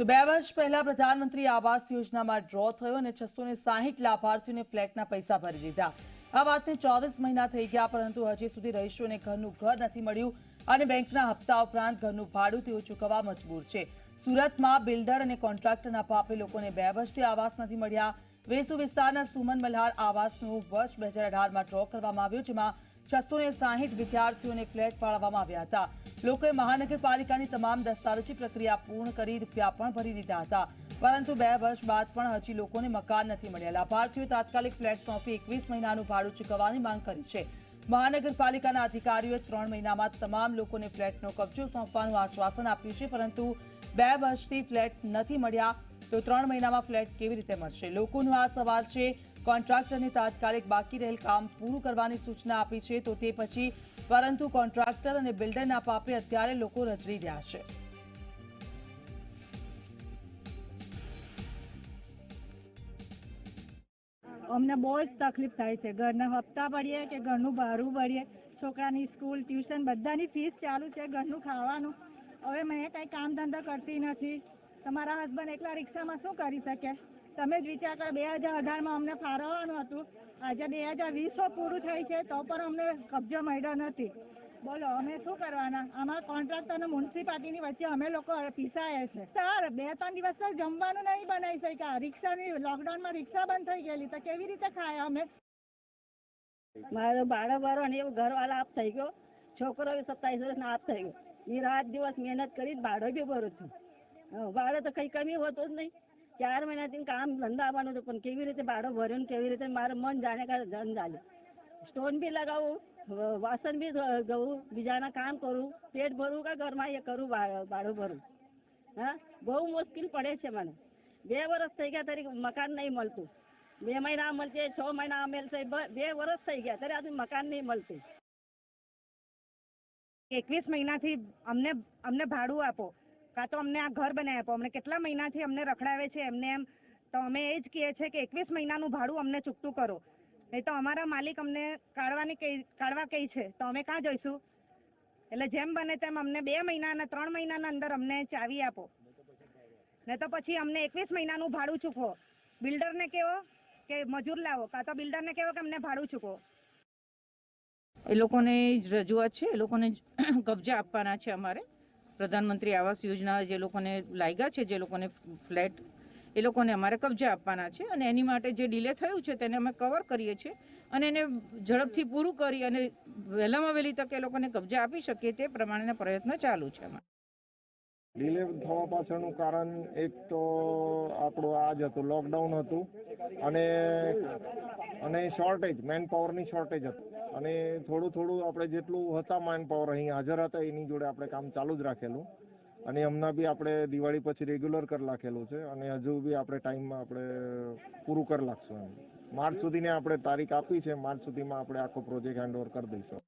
તો બે વર્ષ પહેલા પ્રધાનમંત્રી આવાસ યોજનામાં ડ્રો થયો અને છસો ને સાહીઠ લાભાર્થીઓને ફ્લેટના પૈસા ભરી દીધા. આ વાતને ચોવીસ મહિના થઈ ગયા, પરંતુ હજી સુધી રહીશોને ઘરનું ઘર નથી મળ્યું અને બેંકના હપ્તા ઉપરાંત ઘરનું ભાડું તેઓ ચૂકવવા મજબૂર છે. સુરતમાં બિલ્ડર અને કોન્ટ્રાક્ટરના પાપે લોકોને બે વર્ષથી આવાસ નથી મળ્યા. વેસુ વિસ્તારના સુમન મલ્હાર આવાસનું વર્ષ બે હજાર અઢારમાં ડ્રો કરવામાં આવ્યો, જેમાં છસો સાહીઠ વિદ્યાર્થીઓને ફ્લેટ ફાળવવામાં આવ્યા હતા. લોકોએ મહાનગરપાલિકાની તમામ દસ્તાવેજી પ્રક્રિયા પૂર્ણ કરી રૂપિયા પણ ભરી દીધા હતા. પરંતુ બે વર્ષ બાદ પણ હજી લોકોને મકાન નથી મળ્યા. લાભાર્થીઓએ તાત્કાલિક ફ્લેટ સોંપી એકવીસ મહિનાનું ભાડું ચૂકવવાની માંગ કરી છે. મહાનગરપાલિકાના અધિકારીઓએ ત્રણ મહિનામાં તમામ લોકોને ફ્લેટનો કબજો સોંપવાનું આશ્વાસન આપ્યું છે, પરંતુ બે વર્ષથી ફ્લેટ નથી મળ્યા તો ત્રણ મહિનામાં ફ્લેટ કેવી રીતે મળશે? લોકોનો આ સવાલ છે કોન્ટ્રાક્ટરને તાત્કાલિક બાકી રહેલ કામ પૂરું કરવાની સૂચના આપી છે, તો તે પછી પરંતુ કોન્ટ્રાક્ટર અને બિલ્ડરના પાપે અત્યારે લોકો રજડી રહ્યા છે. અમને બહુ જ તકલીફ થાય છે. ઘરના હપ્તા ભરીએ કે ઘરનું ભાડું ભરીએ, છોકરાની સ્કૂલ, ટ્યુશન, બધાની ફીસ ચાલુ છે ઘરનું ખાવાનું. હવે મેં કાંઈ કામ ધંધા કરતી નથી. તમારા હસબન્ડ એકલા રિક્ષામાં શું કરી શકે? તમે જ વિચાર કરો, બે હજાર અઢારમાં અમને ફાળવવાનું હતું. આજે બે હજાર વીસો પૂરું થાય છે, તો પણ અમને કબજો મળ્યો નથી. બોલો, અમે શું કરવાના? અમારા કોન્ટ્રાક્ટર અને મ્યુનિસિપાલિટીની વચ્ચે અમે લોકો પીસાયા છે. સર, બે ત્રણ દિવસ તો જમવાનું નહીં બનાવી શક્યા. રિક્ષાની લોકડાઉનમાં રિક્ષા બંધ થઈ ગયેલી, તો કેવી રીતે ખાય અમે? મારો ભાડો ભરો અને એવું ઘરવાળા આપ થઈ ગયો. છોકરો સત્તાવીસ વર્ષનો આપ થઈ ગયો. એ રાત દિવસ મહેનત કરી ભાડો બી ભરું છું. ભાડો તો કઈ કમી હોતો જ નહીં. ચાર મહિનાથી કામ ધંધા આવવાનું હતું, પણ કેવી રીતે ભાડો ભર્યું કેવી રીતે મારું મન જાણે કે ધન ચાલે સ્ટોન બી લગાવું વાસણ બી ગવું બીજાના કામ કરું, પેટ ભરવું કે ઘરમાં એ કરું ભાડું ભરું. હા? બહુ મુશ્કેલ પડે છે મને. બે વર્ષ થઈ ગયા તારી મકાન નહીં મળતું. બે મહિના મળશે, છ મહિના મળશે, બ- વર્ષ થઈ ગયા, ત્યારે આજે મકાન નહીં મળતું. એકવીસ મહિનાથી અમને અમને ભાડું આપો. કાં તો અમને આ ઘર બનાવી આપો. અમને કેટલા મહિનાથી અમને રખડાવે છે એમને એમ. તો અમે એ જ કહીએ છીએ કે એકવીસ મહિનાનું ભાડું અમને ચૂકતું કરો. નહીં તો અમારા માલિક અમને કાઢવાની કહી, કાઢવા કહી છે. તો અમે ક્યાં જઈશું? એટલે જેમ બને તેમ અમને બે મહિનાના ત્રણ મહિનાના અંદર અમને ચાવી આપો. ને તો પછી અમને એકવીસ મહિનાનું ભાડું ચૂકવો. બિલ્ડરને કહેવો કે મજૂર લાવો. કાં તો બિલ્ડરને કહેવો કે અમને ભાડું ચૂકવો. એ લોકોને રજૂઆત છે. એ લોકોને કબજા આપવાના છે અમારે. પ્રધાનમંત્રી આવાસ યોજના જે લોકોને લાગ્યા છે, જે લોકોને ફ્લેટ, એ લોકોને અમારે કબજા આપવાના છે અને એની માટે જે ડિલે થયું છે તેને અમે કવર કરીએ છીએ અને એને ઝડપથી પૂરું કરી અને વહેલામાં વહેલી તકે એ લોકોને કબજા આપી શકીએ તે પ્રમાણેના પ્રયત્નો ચાલુ છે અમારા. ડિલે થવા પાછળનું કારણ એક તો આપણું આ જ હતું લોકડાઉન હતું અને અને શોર્ટેજ મેન પાવરની શોર્ટેજ હતું. અને થોડું થોડું આપણે જેટલું હતા માઇન પાવર અહીં હાજર હતા એની જોડે આપણે કામ ચાલુ જ રાખેલું. અને હમણાં બી આપણે દિવાળી પછી રેગ્યુલર કરી રાખેલું છે અને હજુ બી આપણે ટાઈમમાં આપણે પૂરું કરી નાખશું એમ. માર્ચ સુધીને આપણે તારીખ આપી છે, માર્ચ સુધીમાં આપણે આખો પ્રોજેક્ટ હેન્ડ ઓવર કરી દઈશું.